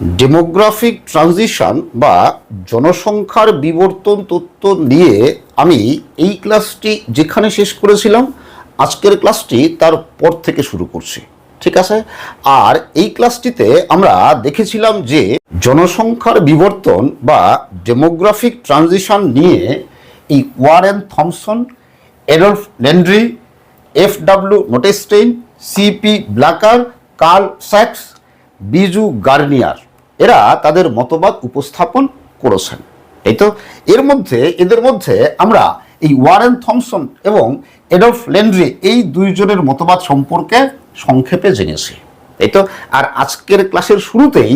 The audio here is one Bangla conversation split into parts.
ডেমোগ্রাফিক ট্রানজিশন বা জনসংখ্যার বিবর্তন তত্ত্ব নিয়ে আমি এই ক্লাসটি যেখানে শেষ করেছিলাম, আজকের ক্লাসটি তার পর থেকে শুরু করছি, ঠিক আছে? আর এই ক্লাসটিতে আমরা দেখেছিলাম যে জনসংখ্যার বিবর্তন বা ডেমোগ্রাফিক ট্রানজিশন নিয়ে এই Warren Thompson, Adolphe Landry F W Notestein CP ব্লাকার curl Sax, Bijou Garnier এরা তাদের মতবাদ উপস্থাপন করেছেন। এই তো, এর মধ্যে, এদের মধ্যে আমরা এই ওয়ারেন থমসন এবং এডলফ লেন্ড্রি এই দুইজনের মতবাদ সম্পর্কে সংক্ষেপে জেনেছি। এই তো, আর আজকের ক্লাসের শুরুতেই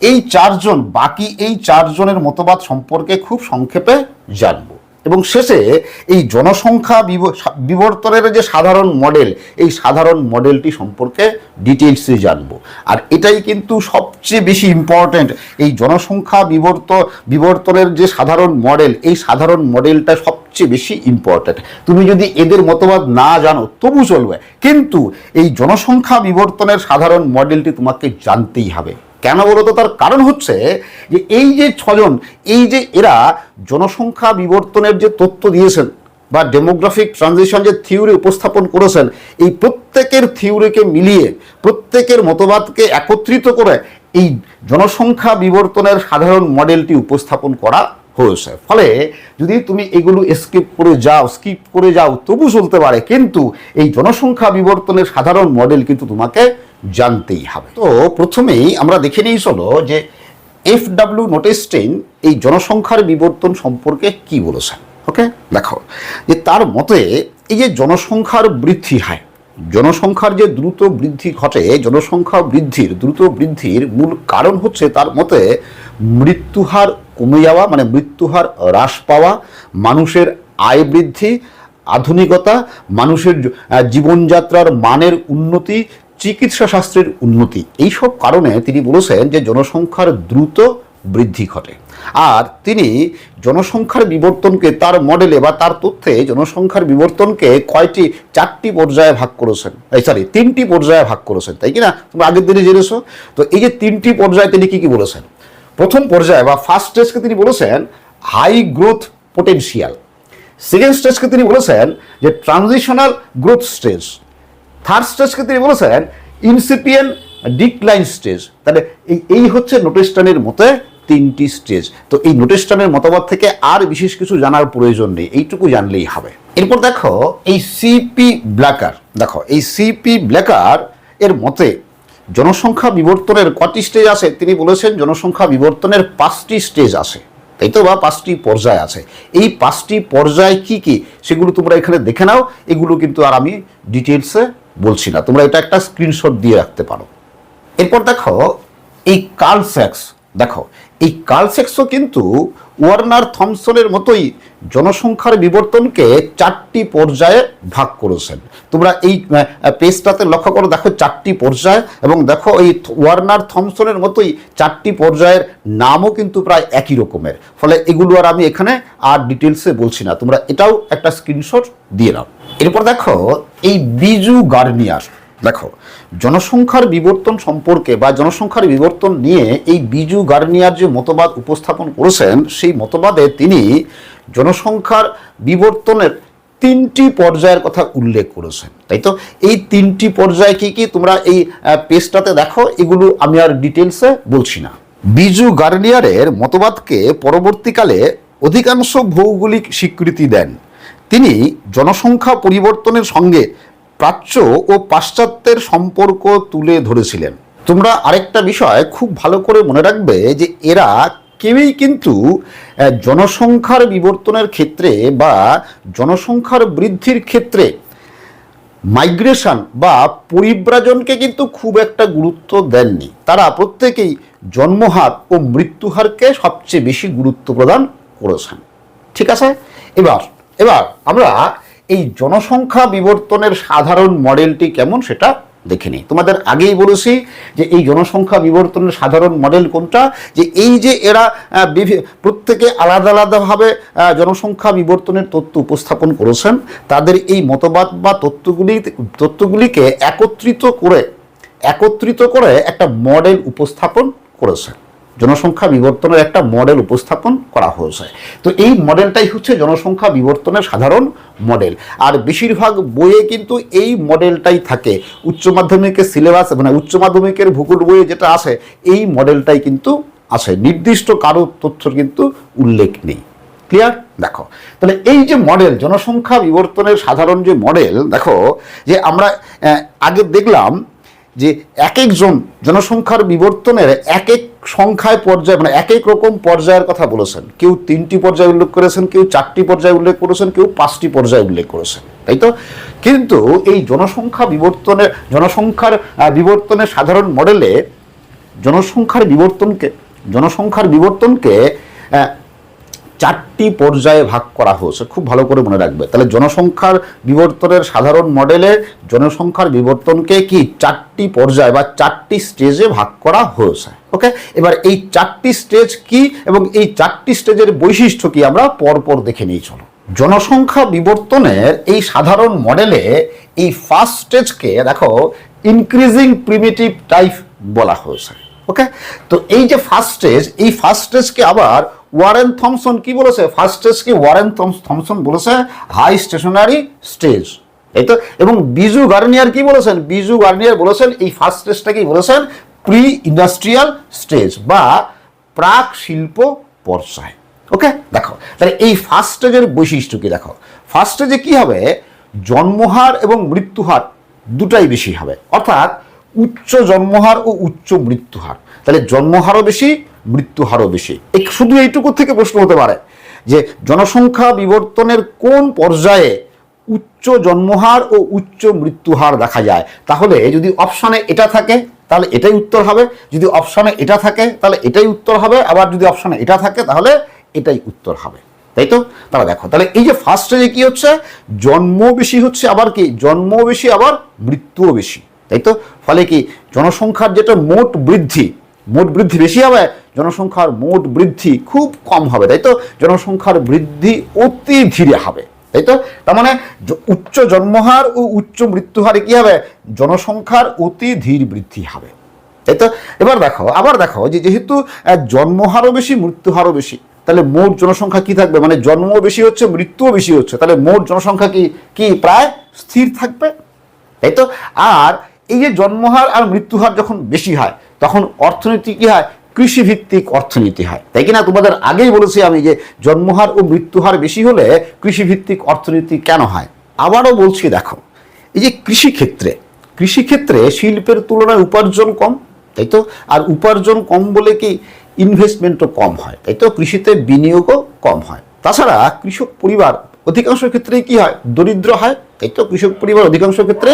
এই চারজন, বাকি এই চারজনের মতবাদ সম্পর্কে খুব সংক্ষেপে জানব। এবং শেষে এই জনসংখ্যা বিবর্তনের যে সাধারণ মডেল এই সাধারণ মডেলটি সম্পর্কে ডিটেলসে জানব। আর এটাই কিন্তু সবচেয়ে বেশি ইম্পর্ট্যান্ট এই জনসংখ্যা বিবর্ত, বিবর্তনের যে সাধারণ মডেল এই সাধারণ মডেলটা সবচেয়ে বেশি ইম্পর্ট্যান্ট তুমি যদি এদের মতবাদ না জানো, তবু চলবে। কিন্তু এই জনসংখ্যা বিবর্তনের সাধারণ মডেলটি তোমাকে জানতেই হবে। কেন বলতো তার কারণ হচ্ছে যে এই যে ছজন, এই যে এরা জনসংখ্যা বিবর্তনের যে তথ্য দিয়েছেন বা ডেমোগ্রাফিক ট্রানজিশন যে থিওরি উপস্থাপন করেছেন, এই প্রত্যেকের থিওরিকে মিলিয়ে, প্রত্যেকের মতবাদকে একত্রিত করে এই জনসংখ্যা বিবর্তনের সাধারণ মডেলটি উপস্থাপন করা হয়েছে। ফলে যদি তুমি এগুলো স্কিপ করে যাও স্কিপ করে যাও, তবু চলতে পারে। কিন্তু এই জনসংখ্যা বিবর্তনের সাধারণ মডেল কিন্তু তোমাকে জানতেই হবে। তো প্রথমেই আমরা দেখে নিই চলো যে এফ ডাব্লিউ নোটেস্টেন এই জনসংখ্যার বিবর্তন সম্পর্কে কি বলেছেন ওকে? দেখো, যে তার মতে এই যে জনসংখ্যার বৃদ্ধি হয়, জনসংখ্যার যে দ্রুত বৃদ্ধি ঘটে, জনসংখ্যা বৃদ্ধির, দ্রুত বৃদ্ধির মূল কারণ হচ্ছে তার মতে মৃত্যুহার কমে যাওয়া মানে মৃত্যুহার হ্রাস পাওয়া, মানুষের আয় বৃদ্ধি, আধুনিকতা, মানুষের জীবনযাত্রার মানের উন্নতি চিকিৎসা শাস্ত্রের উন্নতি। এইসব কারণে তিনি বলেছেন যে জনসংখ্যার দ্রুত বৃদ্ধি ঘটে। আর তিনি জনসংখ্যার বিবর্তনকে তার মডেলে বা তার তথ্যে জনসংখ্যার বিবর্তনকে কয়টি, চারটি পর্যায়ে ভাগ করেছেন। এই সরি তিনটি পর্যায়ে ভাগ করেছেন। তাই কি না? তোমরা আগের দিনে জেনেছো? তো এই যে তিনটি পর্যায়ে তিনি কি কি বলেছেন? প্রথম পর্যায়ে বা ফার্স্ট স্টেজকে তিনি বলেছেন হাই গ্রোথ পোটেনশিয়াল সেকেন্ড স্টেজকে তিনি বলেছেন যে ট্রানজিশনাল গ্রোথ স্টেজ থার্ড স্টেজকে তিনি বলেছেন ইনসিপিয়েন্ট ডিক্লাইন স্টেজ তাহলে এই এই হচ্ছে নোটেস্টানের মতে তিনটি স্টেজ তো এই নোটেস্টানের মতামত থেকে আর বিশেষ কিছু জানার প্রয়োজন নেই, এইটুকু জানলেই হবে। এরপর দেখো, এই সিপি ব্ল্যাকার দেখো, এই সিপি ব্ল্যাকার এর মতে জনসংখ্যা বিবর্তনের কটি স্টেজ আছে? তিনি বলেছেন জনসংখ্যা বিবর্তনের পাঁচটি স্টেজ আছে। তাই তো বা পাঁচটি পর্যায় আছে। এই পাঁচটি পর্যায় কি কি? সেগুলো তোমরা এখানে দেখে নাও। এগুলো কিন্তু আর আমি ডিটেলসে বলছি না। তোমরা এটা একটা স্ক্রিনশট দিয়ে রাখতে পারো। এরপর দেখো, এই কার্লস্যাক্স দেখো, এই কার্লস্যাক্সও কিন্তু ওয়ার্নার থমসনের মতোই জনসংখ্যার বিবর্তনকে চারটি পর্যায়ে ভাগ করেছেন। তোমরা এই পেজটাতে লক্ষ্য করো, দেখো চারটি পর্যায় এবং দেখো এই ওয়ার্নার থমসনের মতোই চারটি পর্যায়ের নামও কিন্তু প্রায় একই রকমের। ফলে এগুলো আর আমি এখানে আর ডিটেলসে বলছি না। তোমরা এটাও একটা স্ক্রিনশট দিয়ে নাও। এরপর দেখো, এই বিজু গার্নিয়ার, দেখো, জনসংখ্যার বিবর্তন সম্পর্কে বা জনসংখ্যার বিবর্তন নিয়ে এই বিজু গার্নিয়ার যে মতবাদ উপস্থাপন করেছেন, সেই মতবাদে তিনি জনসংখ্যার বিবর্তনের তিনটি পর্যায়ের কথা উল্লেখ করেছেন। তাই তো? এই তিনটি পর্যায় কি কি? তোমরা এই পেজটাতে দেখো, এগুলো আমি আর ডিটেলসে বলছি না। বিজু গার্নিয়ারের মতবাদকে পরবর্তীকালে অধিকাংশ ভৌগোলিক স্বীকৃতি দেন। তিনি জনসংখ্যা পরিবর্তনের সঙ্গে প্রাচ্য ও পাশ্চাত্যের সম্পর্ক তুলে ধরেছিলেন। তোমরা আরেকটা বিষয় খুব ভালো করে মনে রাখবে যে এরা কেউই কিন্তু জনসংখ্যার বিবর্তনের ক্ষেত্রে বা জনসংখ্যার বৃদ্ধির ক্ষেত্রে মাইগ্রেশন বা পরিব্রাজনকে কিন্তু খুব একটা গুরুত্ব দেননি। তারা প্রত্যেকেই জন্মহার ও মৃত্যুহারকে সবচেয়ে বেশি গুরুত্ব প্রদান করেছেন। ঠিক আছে? এবার এবার আমরা এই জনসংখ্যা বিবর্তনের সাধারণ মডেলটি কেমন সেটা দেখে নিই। তোমাদের আগেই বলেছি যে এই জনসংখ্যা বিবর্তনের সাধারণ মডেল কোনটা? যে এই যে এরা প্রত্যেকে আলাদা আলাদাভাবে জনসংখ্যা বিবর্তনের তথ্য উপস্থাপন করেছেন। তাদের এই মতবাদ বা তথ্যগুলি তথ্যগুলিকে একত্রিত করে একত্রিত করে একটা মডেল উপস্থাপন করেছেন। জনসংখ্যা বিবর্তনের একটা মডেল উপস্থাপন করা হয়েছে। তো এই মডেলটাই হচ্ছে জনসংখ্যা বিবর্তনের সাধারণ মডেল আর বেশিরভাগ বইয়ে কিন্তু এই মডেলটাই থাকে। উচ্চ মাধ্যমিকের সিলেবাস মানে উচ্চ মাধ্যমিকের ভূগোল বইয়ে যেটা আছে এই মডেলটাই কিন্তু আছে নির্দিষ্ট কারও তথ্যর কিন্তু উল্লেখ নেই। ক্লিয়ার দেখো, তাহলে এই যে মডেল জনসংখ্যা বিবর্তনের সাধারণ যে মডেল দেখো, যে আমরা আগে দেখলাম যে এক একজন জনসংখ্যার বিবর্তনের এক এক সংখ্যায় পর্যায়ে মানে এক এক রকম পর্যায়ের কথা বলেছেন। কেউ তিনটি পর্যায়ে উল্লেখ করেছেন, কেউ চারটি পর্যায়ে উল্লেখ করেছেন, কেউ পাঁচটি পর্যায়ে উল্লেখ করেছেন। তাই তো? কিন্তু এই জনসংখ্যা বিবর্তনের, জনসংখ্যার বিবর্তনের সাধারণ মডেলে জনসংখ্যার বিবর্তনকে জনসংখ্যার বিবর্তনকে চারটি পর্যায়ে ভাগ করা হয়েছে। খুব ভালো করে মনে রাখবে। তাহলে জনসংখ্যার বিবর্তনের সাধারণ মডেলে জনসংখ্যার বিবর্তনকে কি চারটি পর্যায় বা চারটি স্টেজে ভাগ করা হয়েছে? ওকে এবার এই চারটি স্টেজ কি এবং এই চারটি স্টেজের বৈশিষ্ট্য কি আমরা পরপর দেখে নিয়ে চলো। জনসংখ্যা বিবর্তনের এই সাধারণ মডেলে এই ফার্স্ট স্টেজকে দেখো ইনক্রিজিং প্রিমিটিভ টাইপ বলা হয়েছে। ওকে তো এই যে ফার্স্ট স্টেজ এই ফার্স্ট স্টেজকে আবার ওয়ারেন থমসন কি বলেছে? ফার্স্ট স্টেজকে ওয়ারেন থমস- থমসন বলেছে হাই স্টেশনারি স্টেজ এই তো, এবং বিজু গার্নিয়ার কি বলেছেন? বিজু গার্নিয়ার বলেছেন, এই ফার্স্ট স্টেজটাকে বলেছেন? প্রি ইন্ডাস্ট্রিয়াল স্টেজ বা প্রাক শিল্প পর্যায়। ওকে দেখো, তাহলে এই ফার্স্ট স্টেজের বৈশিষ্ট্য কি দেখো? ফার্স্ট স্টেজে কি হবে? জন্মহার এবং মৃত্যুহার দুটাই বেশি হবে। অর্থাৎ উচ্চ জন্মহার ও উচ্চ মৃত্যুহার। তাহলে জন্মহারও বেশি মৃত্যুহারও বেশি। এই শুধু এইটুকু থেকে প্রশ্ন হতে পারে যে জনসংখ্যা বিবর্তনের কোন পর্যায়ে উচ্চ জন্মহার ও উচ্চ মৃত্যুহার দেখা যায়? তাহলে যদি অপশানে এটা থাকে, তাহলে এটাই উত্তর হবে। যদি অপশানে এটা থাকে, তাহলে এটাই উত্তর হবে। আবার যদি অপশানে এটা থাকে, তাহলে এটাই উত্তর হবে। তাই তো? তাহলে দেখো, তাহলে এই যে ফার্স্ট স্টেজে কি হচ্ছে? জন্ম বেশি হচ্ছে আবার কি? জন্ম বেশি আবার মৃত্যুও বেশি। তাই তো? ফলে কি? জনসংখ্যার যেটা মোট বৃদ্ধি মোট বৃদ্ধি বেশি হবে, জনসংখ্যার মোট বৃদ্ধি খুব কম হবে, তাই তো? জনসংখ্যার বৃদ্ধি অতি ধীরে হবে, তাই তো? তার মানে উচ্চ জন্মহার ও উচ্চ মৃত্যুহারে কি হবে? জনসংখ্যার অতি ধীর বৃদ্ধি হবে, তাই তো? এবার দেখো আবার দেখো যে যেহেতু জন্মহারও বেশি, মৃত্যুহারও বেশি, তাহলে মোট জনসংখ্যা কি থাকবে? মানে জন্ম বেশি হচ্ছে, মৃত্যুও বেশি হচ্ছে, তাহলে মোট জনসংখ্যা কি কি প্রায় স্থির থাকবে, তাই তো? আর এই যে জন্মহার আর মৃত্যুহার যখন বেশি হয় তখন অর্থনীতি কি হয়? কৃষিভিত্তিক অর্থনীতি হয়। তাই কিনা তোমাদের আগেই বলেছি আমি যে জন্মহার ও মৃত্যুহার বেশি হলে কৃষিভিত্তিক অর্থনীতি কেন হয়? আবারও বলছি, দেখো, এই যে কৃষিক্ষেত্রে কৃষিক্ষেত্রে শিল্পের তুলনায় উপার্জন কম, তাই তো? আর উপার্জন কম বলে কি ইনভেস্টমেন্টও কম হয়, তাই তো? কৃষিতে বিনিয়োগও কম হয়। তাছাড়া কৃষক পরিবার অধিকাংশ ক্ষেত্রেই কি হয়? দরিদ্র হয়, তাই তো? কৃষক পরিবার অধিকাংশ ক্ষেত্রে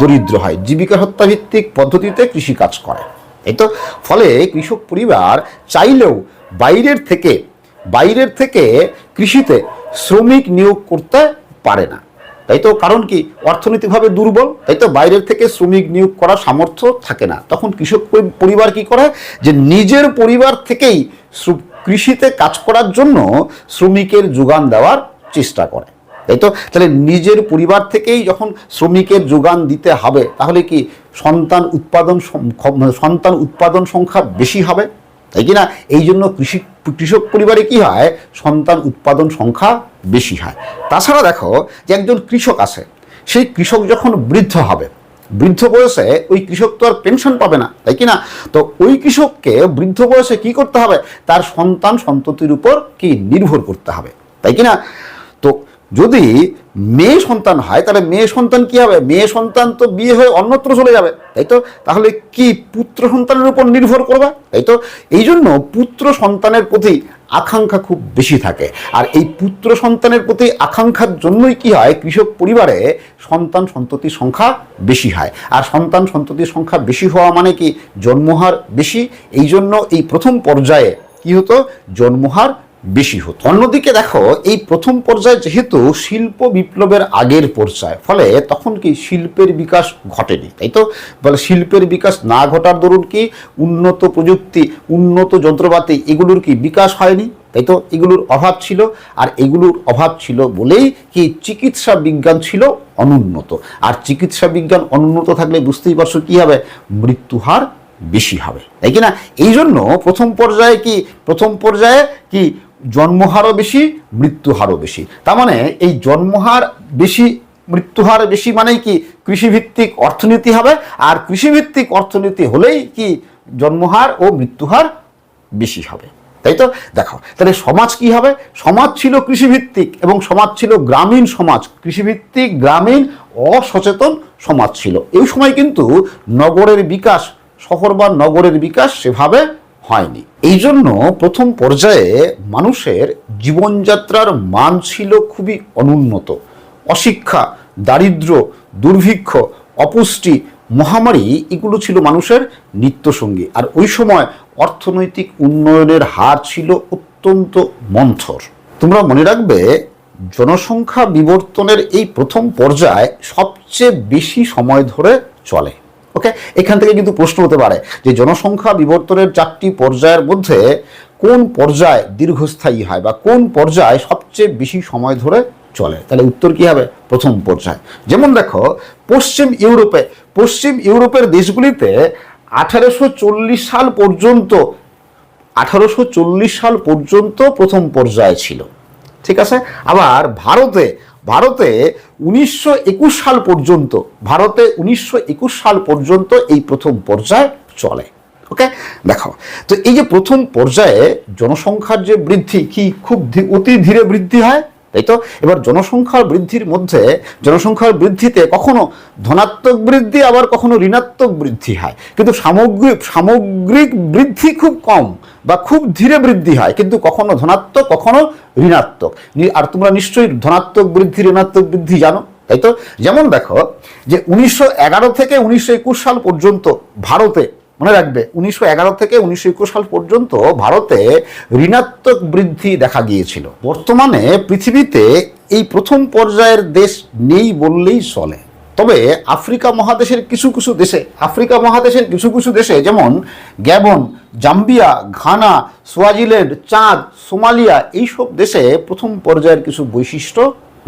দরিদ্র হয়। জীবিকা হত্যা ভিত্তিক পদ্ধতিতে কৃষিকাজ করে। এই তো ফলে কৃষক পরিবার চাইলেও বাইরের থেকে বাইরের থেকে কৃষিতে শ্রমিক নিয়োগ করতে পারে না। তাই তো কারণ কি? অর্থনৈতিকভাবে দুর্বল, তাই তো বাইরের থেকে শ্রমিক নিয়োগ করার সামর্থ্য থাকে না। তখন কৃষক পরিবার কি করে? যে নিজের পরিবার থেকেই কৃষিতে কাজ করার জন্য শ্রমিকের যোগান দেওয়ার চেষ্টা করে। তাই তো? তাহলে নিজের পরিবার থেকেই যখন শ্রমিকের যোগান দিতে হবে, তাহলে কি সন্তান উৎপাদন সন্তান উৎপাদন সংখ্যা বেশি হবে? তাই কি না? এই জন্য কৃষি, কৃষক পরিবারে কি হয়? সন্তান উৎপাদন সংখ্যা বেশি হয়। তাছাড়া দেখো যে একজন কৃষক আছে, সেই কৃষক যখন বৃদ্ধ হবে, বৃদ্ধ বয়সে ওই কৃষক তো আর পেনশন পাবে না, তাই কি না? তো ওই কৃষককে বৃদ্ধ বয়সে কি করতে হবে? তার সন্তান সন্ততির উপর কি নির্ভর করতে হবে, তাই কি না? তো যদি মেয়ে সন্তান হয়, তাহলে মেয়ে সন্তান কি হবে? মেয়ে সন্তান তো বিয়ে হয়ে অন্যত্র চলে যাবে, তাই তো? তাহলে কি পুত্র সন্তানের উপর নির্ভর করবে? তাই তো? এই জন্য পুত্র সন্তানের প্রতি আকাঙ্ক্ষা খুব বেশি থাকে। আর এই পুত্র সন্তানের প্রতি আকাঙ্ক্ষার জন্যই কি হয়? কৃষক পরিবারে সন্তান সন্ততির সংখ্যা বেশি হয়। আর সন্তান সন্ততির সংখ্যা বেশি হওয়া মানে কি? জন্মহার বেশি। এই জন্য এই প্রথম পর্যায়ে কি হতো? জন্মহার বেশি হতো। অন্যদিকে দেখো, এই প্রথম পর্যায়ে যেহেতু শিল্প বিপ্লবের আগের পর্যায়, ফলে তখন কি শিল্পের বিকাশ ঘটেনি, তাই তো? বলে শিল্পের বিকাশ না ঘটার দরুন কি উন্নত প্রযুক্তি, উন্নত যন্ত্রপাতি, এগুলোর কি বিকাশ হয়নি, তাই তো? এগুলোর অভাব ছিল, আর এগুলোর অভাব ছিল বলেই কি চিকিৎসা বিজ্ঞান ছিল অনুন্নত। আর চিকিৎসা বিজ্ঞান অনুন্নত থাকলে বুঝতেই পারছ কী হবে? মৃত্যুহার বেশি হবে, তাই কি না? এই জন্য প্রথম পর্যায়ে কি, প্রথম পর্যায়ে কি জন্মহারও বেশি, মৃত্যুহারও বেশি। তার মানে এই জন্মহার বেশি, মৃত্যুহার বেশি মানেই কি কৃষিভিত্তিক অর্থনীতি হবে, আর কৃষিভিত্তিক অর্থনীতি হলেই কি জন্মহার ও মৃত্যুহার বেশি হবে। তাই তো? দেখো, তাহলে সমাজ কি হবে? সমাজ ছিল কৃষিভিত্তিক এবং সমাজ ছিল গ্রামীণ সমাজ। কৃষিভিত্তিক, গ্রামীণ, অসচেতন সমাজ ছিল। এই সময় কিন্তু নগরের বিকাশ, শহর বা নগরের বিকাশ সেভাবে হয়নি। এই জন্য প্রথম পর্যায়ে মানুষের জীবনযাত্রার মান ছিল খুবই অনুন্নত। অশিক্ষা, দারিদ্র, দুর্ভিক্ষ, অপুষ্টি, মহামারী, এগুলো ছিল মানুষের নিত্যসঙ্গী। আর ওই সময় অর্থনৈতিক উন্নয়নের হার ছিল অত্যন্ত মন্থর। তোমরা মনে রাখবে, জনসংখ্যা বিবর্তনের এই প্রথম পর্যায় সবচেয়ে বেশি সময় ধরে চলে। ওকে এখান থেকে কিন্তু প্রশ্ন হতে পারে যে জনসংখ্যা বিবর্তনের চারটি পর্যায়ের মধ্যে কোন পর্যায় দীর্ঘস্থায়ী হয় বা কোন পর্যায় সবচেয়ে বেশি সময় ধরে চলে? তাহলে উত্তর কি হবে? প্রথম পর্যায়। যেমন দেখো, পশ্চিম ইউরোপে, পশ্চিম ইউরোপের দেশগুলিতে আঠারোশো চল্লিশ সাল পর্যন্ত, আঠারোশো চল্লিশ সাল পর্যন্ত প্রথম পর্যায়ে ছিল। ঠিক আছে? আবার ভারতে ভারতে উনিশশো একুশ সাল পর্যন্ত, ভারতে উনিশশো একুশ সাল পর্যন্ত এই প্রথম পর্যায় চলে। ওকে দেখো, তো এই যে প্রথম পর্যায়ে জনসংখ্যার যে বৃদ্ধি, কি খুব অতি ধীরে বৃদ্ধি হয়? তাই তো এবার জনসংখ্যার বৃদ্ধির মধ্যে, জনসংখ্যার বৃদ্ধিতে কখনো ধনাত্মক বৃদ্ধি, আবার কখনো ঋণাত্মক বৃদ্ধি হয়। কিন্তু সামগ্রিক সামগ্রিক বৃদ্ধি খুব কম বা খুব ধীরে বৃদ্ধি হয়। কিন্তু কখনো ধনাত্মক, কখনো ঋণাত্মক। আর তোমরা নিশ্চয়ই ধনাত্মক বৃদ্ধি, ঋণাত্মক বৃদ্ধি জানো তাই তো যেমন দেখো যে উনিশশো এগারো থেকে উনিশশো একুশ সাল পর্যন্ত ভারতে মনে রাখবে, উনিশশো এগারো থেকে উনিশশো একুশ সাল পর্যন্ত ভারতে ঋণাত্মক বৃদ্ধি দেখা গিয়েছিল। বর্তমানে পৃথিবীতে এই প্রথম পর্যায়ের দেশ নেই বললেই চলে। তবে আফ্রিকা মহাদেশের কিছু কিছু দেশে, আফ্রিকা মহাদেশের কিছু কিছু দেশে যেমন Gabon, Zambia, Ghana, Swaziland, Chad, Somalia, এইসব দেশে প্রথম পর্যায়ের কিছু বৈশিষ্ট্য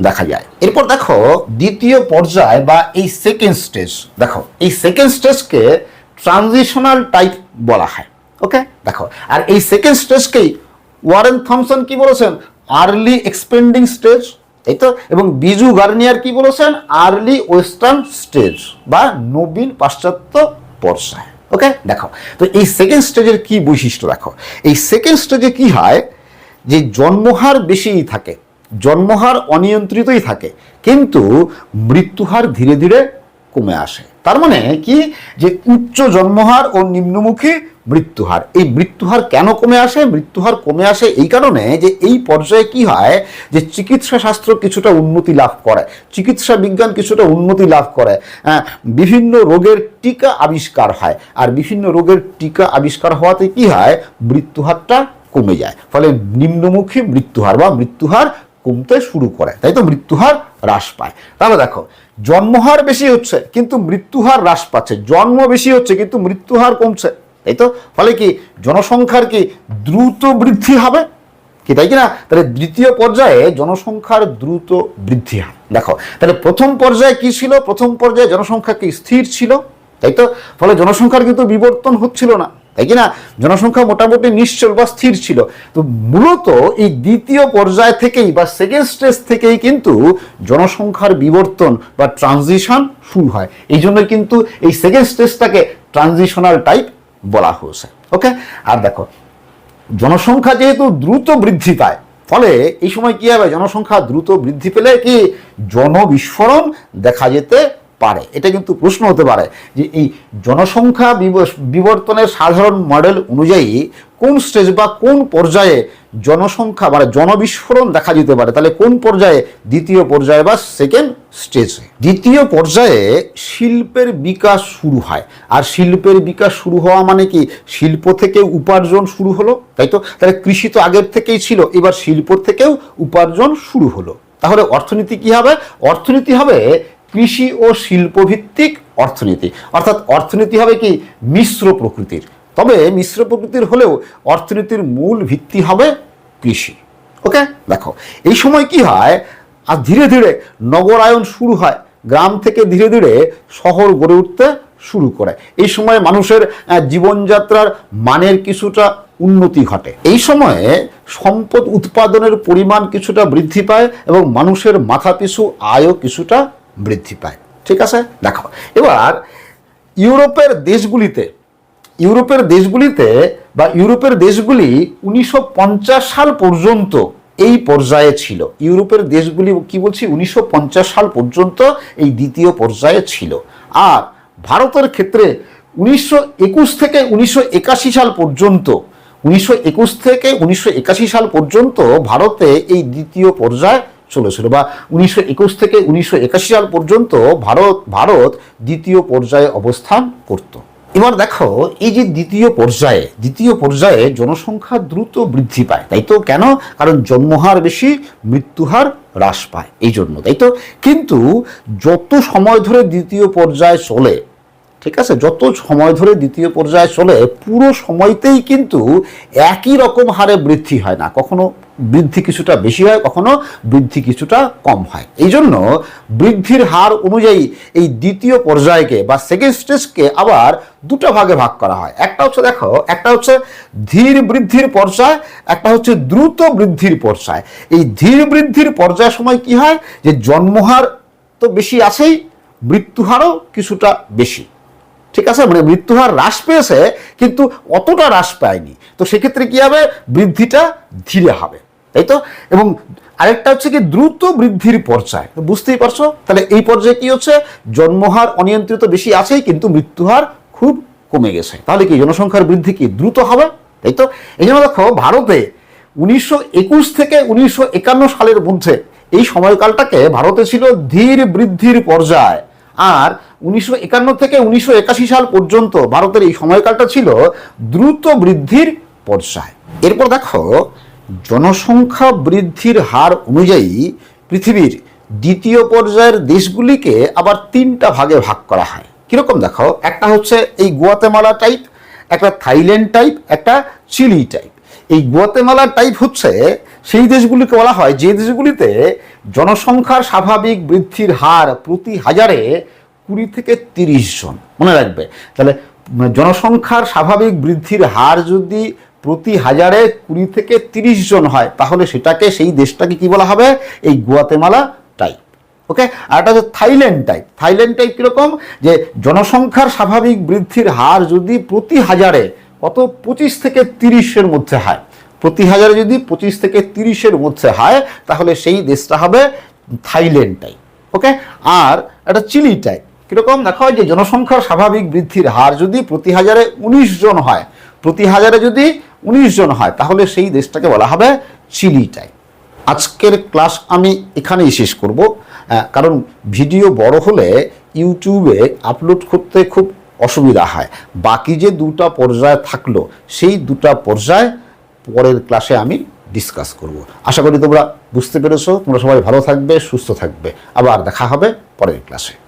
দেখা যায়। এরপর দেখো, দ্বিতীয় পর্যায় বা এই সেকেন্ড স্টেজ দেখো, এই সেকেন্ড স্টেজকে ট্রানজিশনাল টাইপ বলা হয়। ওকে দেখো, আর এই সেকেন্ড স্টেজকেই ওয়ারেন থমসন কি বলেছেন? আর্লি এক্সপেন্ডিং স্টেজ এই তো? এবং বিজু গার্নিয়ার কি বলেছেন? আর্লি ওয়েস্টার্ন স্টেজ বা নবীন পাশ্চাত্য পর্যায়। ওকে দেখো, তো এই সেকেন্ড স্টেজের কি বৈশিষ্ট্য দেখো? এই সেকেন্ড স্টেজে কি হয়? যে জন্মহার বেশিই থাকে, জন্মহার অনিয়ন্ত্রিতই থাকে, কিন্তু মৃত্যুহার ধীরে ধীরে কমে আসে। তার মানে কি? যে উচ্চ জন্মহার ও নিম্নমুখী মৃত্যুহার। এই মৃত্যুহার কেন কমে আসে? মৃত্যুহার কমে আসে এই কারণে যে এই পর্যায়ে কি হয়? যে চিকিৎসা শাস্ত্র কিছুটা উন্নতি লাভ করে। চিকিৎসা বিজ্ঞান কিছুটা উন্নতি লাভ করে। হ্যাঁ, বিভিন্ন রোগের টিকা আবিষ্কার হয়। আর বিভিন্ন রোগের টিকা আবিষ্কার হওয়াতে কি হয়? মৃত্যুহারটা কমে যায়। ফলে নিম্নমুখী মৃত্যুহার বা মৃত্যুহার কমতে শুরু করে। তাই তো মৃত্যুহার হ্রাস পায়। তাহলে দেখো জন্মহার বেশি হচ্ছে, কিন্তু মৃত্যুহার হ্রাস পাচ্ছে। জন্ম বেশি হচ্ছে, কিন্তু মৃত্যুহার কমছে। তাই তো? ফলে কি জনসংখ্যার কি দ্রুত বৃদ্ধি হবে? কি তাই কি না তাহলে দ্বিতীয় পর্যায়ে জনসংখ্যার দ্রুত বৃদ্ধি হয় দেখো, তাহলে প্রথম পর্যায়ে কি ছিল? প্রথম পর্যায়ে জনসংখ্যা কি স্থির ছিল? তাই তো? ফলে জনসংখ্যার কিন্তু বিবর্তন হচ্ছিল না। তাই কি না জনসংখ্যা মোটামুটি নিশ্চল বা স্থির ছিল। তো মূলত এই দ্বিতীয় পর্যায় থেকেই বা সেকেন্ড স্টেজ থেকেই কিন্তু জনসংখ্যার বিবর্তন বা ট্রানজিশন শুরু হয়। এই জন্য কিন্তু এই সেকেন্ড স্টেজটাকে ট্রানজিশনাল টাইপ বলা হয়েছে। ওকে আর দেখো, জনসংখ্যা যেহেতু দ্রুত বৃদ্ধি পায়, ফলে এই সময় কি হবে? জনসংখ্যা দ্রুত বৃদ্ধি পেলে কি? জনবিস্ফোরণ দেখা যেতে পারে। এটা কিন্তু প্রশ্ন হতে পারে যে এই জনসংখ্যা বিবর্তনের সাধারণ মডেল অনুযায়ী কোন স্টেজ বা কোন পর্যায়ে জনসংখ্যা মানে জনবিস্ফোরণ দেখা যেতে পারে? তাহলে কোন পর্যায়ে? দ্বিতীয় পর্যায়ে বা সেকেন্ড স্টেজে দ্বিতীয় পর্যায়ে শিল্পের বিকাশ শুরু হয়। আর শিল্পের বিকাশ শুরু হওয়া মানে কি? শিল্প থেকে উপার্জন শুরু হলো, তাই তো? তাহলে কৃষি তো আগের থেকেই ছিল, এবার শিল্প থেকেও উপার্জন শুরু হলো। তাহলে অর্থনীতি কি হবে? অর্থনীতি হবে কৃষি ও শিল্পভিত্তিক অর্থনীতি। অর্থাৎ অর্থনীতি হবে কি মিশ্র প্রকৃতির। তবে মিশ্র প্রকৃতির হলেও অর্থনীতির মূল ভিত্তি হবে কৃষি। ওকে? দেখো, এই সময় কি হয়? আর ধীরে ধীরে নগরায়ন শুরু হয়। গ্রাম থেকে ধীরে ধীরে শহর গড়ে উঠতে শুরু করে। এই সময় মানুষের জীবনযাত্রার মানের কিছুটা উন্নতি ঘটে। এই সময়ে সম্পদ উৎপাদনের পরিমাণ কিছুটা বৃদ্ধি পায় এবং মানুষের মাথাপিছু আয়ও কিছুটা বৃদ্ধি পায়। ঠিক আছে? দেখো, এবার ইউরোপের দেশগুলিতে ইউরোপের দেশগুলিতে বা ইউরোপের দেশগুলি উনিশশো পঞ্চাশ সাল পর্যন্ত এই পর্যায়ে ছিল। ইউরোপের দেশগুলি কি বলছি? উনিশশো পঞ্চাশ সাল পর্যন্ত এই দ্বিতীয় পর্যায়ে ছিল। আর ভারতের ক্ষেত্রে উনিশশো একুশ থেকে উনিশশো একাশি সাল পর্যন্ত, উনিশশো একুশ থেকে উনিশশো একাশি সাল পর্যন্ত ভারতে এই দ্বিতীয় পর্যায় চলেছিল বা উনিশশো একুশ থেকে উনিশশো একাশি সাল পর্যন্ত ভারত ভারত দ্বিতীয় পর্যায়ে অবস্থান করত। এবার দেখো, এই যে দ্বিতীয় পর্যায়ে দ্বিতীয় পর্যায়ে জনসংখ্যা দ্রুত বৃদ্ধি পায়, তাই তো? কেন? কারণ জন্মহার বেশি, মৃত্যুহার হ্রাস পায় এই জন্য তাই তো? কিন্তু যত সময় ধরে দ্বিতীয় পর্যায়ে চলে ঠিক আছে, যত সময় ধরে দ্বিতীয় পর্যায়ে চলে, পুরো সময়তেই কিন্তু একই রকম হারে বৃদ্ধি হয় না। কখনো বৃদ্ধি কিছুটা বেশি হয়, কখনো বৃদ্ধি কিছুটা কম হয়। এই জন্য বৃদ্ধির হার অনুযায়ী এই দ্বিতীয় পর্যায়কে বা সেকেন্ড স্টেজকে আবার দুটো ভাগে ভাগ করা হয়। একটা হচ্ছে দেখো, একটা হচ্ছে ধীর বৃদ্ধির পর্যায়, একটা হচ্ছে দ্রুত বৃদ্ধির পর্যায়। এই ধীর বৃদ্ধির পর্যায় সময় কি হয়? যে জন্মহার তো বেশি আছেই, মৃত্যুহারও কিছুটা বেশি। ঠিক আছে? মানে মৃত্যুহার হ্রাস পেয়েছে, কিন্তু অতটা হ্রাস পায়নি। তো সেক্ষেত্রে কি হবে? বৃদ্ধিটা ধীরে হবে। তাই তো? এবং আরেকটা হচ্ছে কি, দ্রুত বৃদ্ধির পর্যায়। বুঝতেই পারছ? তাহলে এই পর্যায়ে কি হচ্ছে? জন্মহার অনিয়ন্ত্রিত বেশি আছেই, কিন্তু মৃত্যুহার খুব কমে গেছে। তাহলে কি জনসংখ্যার বৃদ্ধি কি দ্রুত হবে? তাই তো? এই জন্য দেখো, ভারতে উনিশশো একুশ থেকে উনিশশো একান্ন সালের মধ্যে এই সময়কালটাকে ভারতে ছিল ধীর বৃদ্ধির পর্যায়। আর উনিশশো একান্ন থেকে উনিশশো একাশি সাল পর্যন্ত ভারতের এই সময়কালটা ছিল দ্রুত বৃদ্ধির পর্যায়। এরপর দেখো, জনসংখ্যা বৃদ্ধির হার অনুযায়ী পৃথিবীর দ্বিতীয় পর্যায়ের দেশগুলিকে আবার তিনটা ভাগে ভাগ করা হয়। কীরকম দেখো? একটা হচ্ছে এই গুয়াতেমালা টাইপ একটা থাইল্যান্ড টাইপ একটা চিলি টাইপ এই গুয়াতেমালা টাইপ হচ্ছে সেই দেশগুলিকে বলা হয় যে দেশগুলিতে জনসংখ্যার স্বাভাবিক বৃদ্ধির হার প্রতি হাজারে কুড়ি থেকে তিরিশ জন। মনে রাখবে। তাহলে জনসংখ্যার স্বাভাবিক বৃদ্ধির হার যদি প্রতি হাজারে কুড়ি থেকে তিরিশ জন হয়, তাহলে সেটাকে, সেই দেশটাকে কি বলা হবে? এই গুয়াতেমালা টাইপ। ওকে? আর একটা হচ্ছে থাইল্যান্ড টাইপ। থাইল্যান্ড টাইপ কীরকম? যে জনসংখ্যার স্বাভাবিক বৃদ্ধির হার যদি প্রতি হাজারে কত? পঁচিশ থেকে তিরিশের মধ্যে হয়। প্রতি হাজারে যদি পঁচিশ থেকে তিরিশের মধ্যে হয়, তাহলে সেই দেশটা হবে থাইল্যান্ড টাইপ ওকে? আর একটা চিলি টাইপ কীরকম? দেখা হয় যে জনসংখ্যার স্বাভাবিক বৃদ্ধির হার যদি প্রতি হাজারে উনিশ জন হয়, প্রতি হাজারে যদি উনিশ জন হয়, তাহলে সেই দেশটাকে বলা হবে চিলি টাইপ আজকের ক্লাস আমি এখানেই শেষ করব। কারণ ভিডিও বড় হলে ইউটিউবে আপলোড করতে খুব অসুবিধা হয়। বাকি যে দুটা পর্যায় থাকল, সেই দুটা পর্যায় পরের ক্লাসে আমি ডিসকাস করব। আশা করি তোমরা বুঝতে পেরেছ। তোমরা সবাই ভালো থাকবে, সুস্থ থাকবে। আবার দেখা হবে পরের ক্লাসে